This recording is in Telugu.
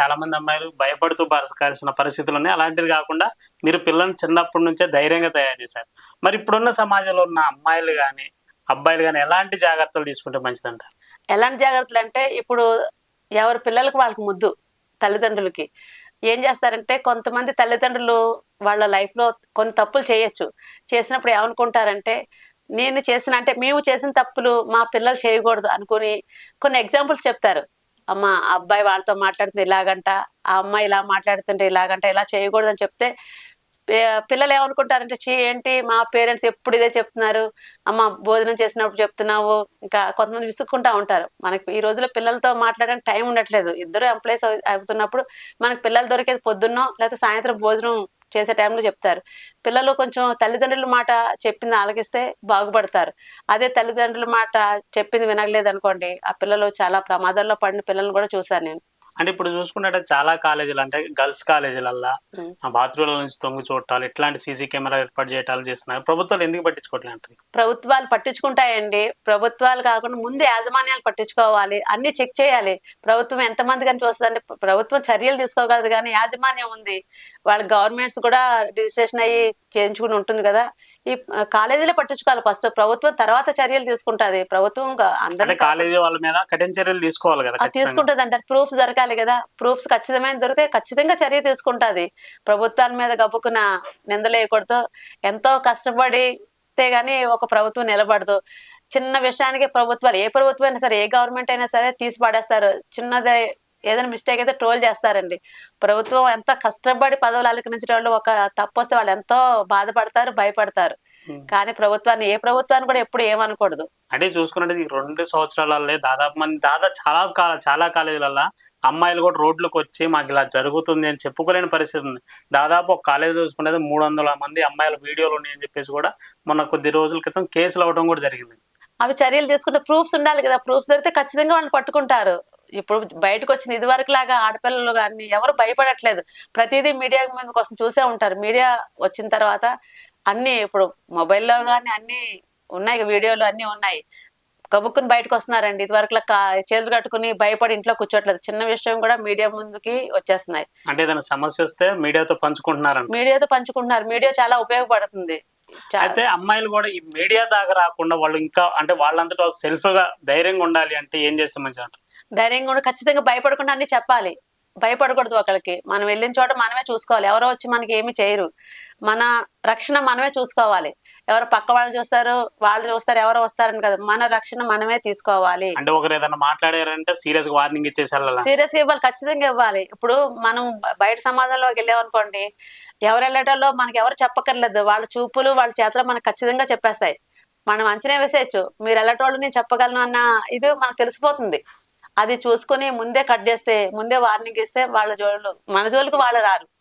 చాలా మంది అమ్మాయిలు భయపడుతూ బతకాల్సిన పరిస్థితులు ఉన్నాయి. అలాంటిది కాకుండా మీరు పిల్లల్ని చిన్నప్పటి నుంచే ధైర్యంగా తయారు చేశారు. మరి ఇప్పుడున్న సమాజంలో ఉన్న అమ్మాయిలు కానీ అబ్బాయిలు కానీ ఎలాంటి జాగ్రత్తలు తీసుకుంటే మంచిదంట ఎలాంటి జాగ్రత్తలు అంటే ఇప్పుడు ఎవరి పిల్లలకు వాళ్ళకి ముద్దు తల్లిదండ్రులకి. ఏం చేస్తారంటే కొంతమంది తల్లిదండ్రులు వాళ్ళ లైఫ్లో కొన్ని తప్పులు చేయొచ్చు. చేసినప్పుడు ఏమనుకుంటారంటే నేను చేసిన అంటే మేము చేసిన తప్పులు మా పిల్లలు చేయకూడదు అనుకుని కొన్ని ఎగ్జాంపుల్స్ చెప్తారు. అమ్మ అబ్బాయి వాళ్ళతో మాట్లాడుతుంది ఇలాగంట ఆ అమ్మాయి ఇలా మాట్లాడుతుంటే ఇలాగంట ఇలా చేయకూడదు అని చెప్తే పిల్లలు ఏమనుకుంటారంటే చీ ఏంటి మా పేరెంట్స్ ఎప్పుడు ఇదే చెప్తున్నారు? అమ్మ భోజనం చేసినప్పుడు చెప్తున్నావు? ఇంకా కొంతమంది విసుక్కుంటా ఉంటారు. మనకి ఈ రోజుల్లో పిల్లలతో మాట్లాడడానికి టైం ఉండట్లేదు. ఇద్దరు ఎంప్లాయీస్ అవుతున్నప్పుడు మనకి పిల్లలు దొరికేది పొద్దున్నో లేకపోతే సాయంత్రం భోజనం చేసే టైంలో చెప్తారు. పిల్లలు కొంచెం తల్లిదండ్రుల మాట చెప్పింది ఆలకిస్తే బాగుపడతారు. అదే తల్లిదండ్రుల మాట చెప్పింది వినగలేదనుకోండి ఆ పిల్లలు చాలా ప్రమాదాల్లో పడిన పిల్లల్ని కూడా చూశాను నేను. అంటే ఇప్పుడు చూసుకుంటే చాలా కాలేజీలు అంటే గర్ల్స్ కాలేజీలల్లా బాత్రూమ్ల నుంచి తొంగి చూడటాలు ఇట్లాంటి సీసీ కెమెరా ఏర్పాటు చేయటాలు చేస్తున్నారు. ప్రభుత్వాలు ఎందుకు పట్టించుకోవట్లేదు ప్రభుత్వాలు పట్టించుకుంటాయండి. ప్రభుత్వాలు కాకుండా ముందు యాజమాన్యాలు పట్టించుకోవాలి. అన్ని చెక్ చేయాలి. ప్రభుత్వం ఎంతమంది కానీ చూస్తుందంటే ప్రభుత్వం చర్యలు తీసుకోగలదు కానీ యాజమాన్యం ఉంది. వాళ్ళ గవర్నమెంట్స్ కూడా రిజిస్ట్రేషన్ అయ్యి చేయించుకుని ఉంటుంది కదా. ఈ కాలేజీలో పట్టించుకోవాలి ఫస్ట్. ప్రభుత్వం తర్వాత చర్యలు తీసుకుంటది. ప్రభుత్వం అందరి కాలేజీ వాళ్ళ మీద కఠిన చర్యలు తీసుకోవాలి కదా. తీసుకుంటది అంటే ప్రూఫ్స్ దొరకాలి కదా. ప్రూఫ్స్ ఖచ్చితమైన దొరికితే ఖచ్చితంగా చర్య తీసుకుంటది. ప్రభుత్వాల మీద గబ్బుకున్న నిందలేయకూడదు ఎంతో కష్టపడితే గానీ ఒక ప్రభుత్వం నిలబడదు. చిన్న విషయానికి ప్రభుత్వాలు ఏ ప్రభుత్వం అయినా సరే ఏ గవర్నమెంట్ అయినా సరే తీసి పడేస్తారు. చిన్నదే ఏదైనా మిస్టేక్ అయితే ట్రోల్ చేస్తారండి. ప్రభుత్వం ఎంత కష్టపడి పదవులు అలంకరించిన వాళ్ళు ఒక తప్పు వస్తే వాళ్ళు ఎంతో బాధపడతారు భయపడతారు. కానీ ప్రభుత్వాన్ని ఏ ప్రభుత్వాన్ని కూడా ఎప్పుడు ఏమనకూడదు. అంటే చూసుకున్నట్టు రెండు సంవత్సరాలలో దాదాపు మంది దాదాపు చాలా కాల చాలా కాలేజీలలో అమ్మాయిలు కూడా రోడ్లకు వచ్చి మాకు ఇలా జరుగుతుంది అని చెప్పుకోలేని పరిస్థితి ఉంది. దాదాపు ఒక కాలేజీ చూసుకుంటే మూడు వందల మంది అమ్మాయిల వీడియోలు ఉన్నాయని చెప్పేసి కూడా మొన్న కొద్ది రోజుల క్రితం కేసులు అవ్వడం కూడా జరిగింది. అవి చర్యలు తీసుకుంటే ప్రూఫ్స్ ఉండాలి కదా. ప్రూఫ్స్ దొరికితే ఖచ్చితంగా వాళ్ళని పట్టుకుంటారు. ఇప్పుడు బయటకు వచ్చిన ఇది వరకు లాగా ఆడపిల్లలు కానీ ఎవరు భయపడట్లేదు. ప్రతిదీ మీడియా మీద కోసం చూసే ఉంటారు. మీడియా వచ్చిన తర్వాత అన్ని ఇప్పుడు మొబైల్లో కానీ అన్ని ఉన్నాయి వీడియోలు అన్ని ఉన్నాయి. కబుక్కుని బయటకు వస్తున్నారండి. ఇది వరకు చేతులు కట్టుకుని భయపడి ఇంట్లో కూర్చోట్లేదు. చిన్న విషయం కూడా మీడియా ముందుకి వచ్చేస్తున్నాయి. అంటే ఏదైనా సమస్య వస్తే మీడియాతో పంచుకుంటున్నారంట. మీడియాతో పంచుకుంటున్నారు. మీడియా చాలా ఉపయోగపడుతుంది. అయితే అమ్మాయిలు కూడా ఈ మీడియా దాకా రాకుండా వాళ్ళు ఇంకా అంటే వాళ్ళంతటా వాళ్ళు సెల్ఫ్గా ధైర్యంగా ఉండాలి అంటే ఏం చేస్తే అంటారు ధైర్యంగా కూడా ఖచ్చితంగా భయపడకుండా అన్ని చెప్పాలి. భయపడకూడదు ఒకరికి మనం వెళ్ళిన చోట మనమే చూసుకోవాలి. ఎవరో వచ్చి మనకి ఏమి చేయరు. మన రక్షణ మనమే చూసుకోవాలి. ఎవరు పక్క వాళ్ళు చూస్తారు వాళ్ళు చూస్తారు ఎవరో వస్తారని కదా. మన రక్షణ మనమే తీసుకోవాలి. అంటే ఒకరు ఏదైనా మాట్లాడారంటే సీరియస్గా వార్నింగ్ సీరియస్గా ఇవ్వాలి. ఖచ్చితంగా ఇవ్వాలి. ఇప్పుడు మనం బయట సమాజంలోకి వెళ్ళామనుకోండి ఎవరు వెళ్ళటంలో మనకి ఎవరు చెప్పక్కర్లేదు. వాళ్ళ చూపులు వాళ్ళ చేతలు మనకు ఖచ్చితంగా చెప్పేస్తాయి. మనం అంచనా వేసేయచ్చు. మీరు వెళ్ళటోళ్ళు నేను చెప్పగలను అన్న ఇది మనకు తెలిసిపోతుంది. అది చూసుకొని ముందే కట్ చేస్తే ముందే వార్నింగ్ ఇస్తే వాళ్ళ జోళ్ళు మన జోలికి వాళ్ళు రారు.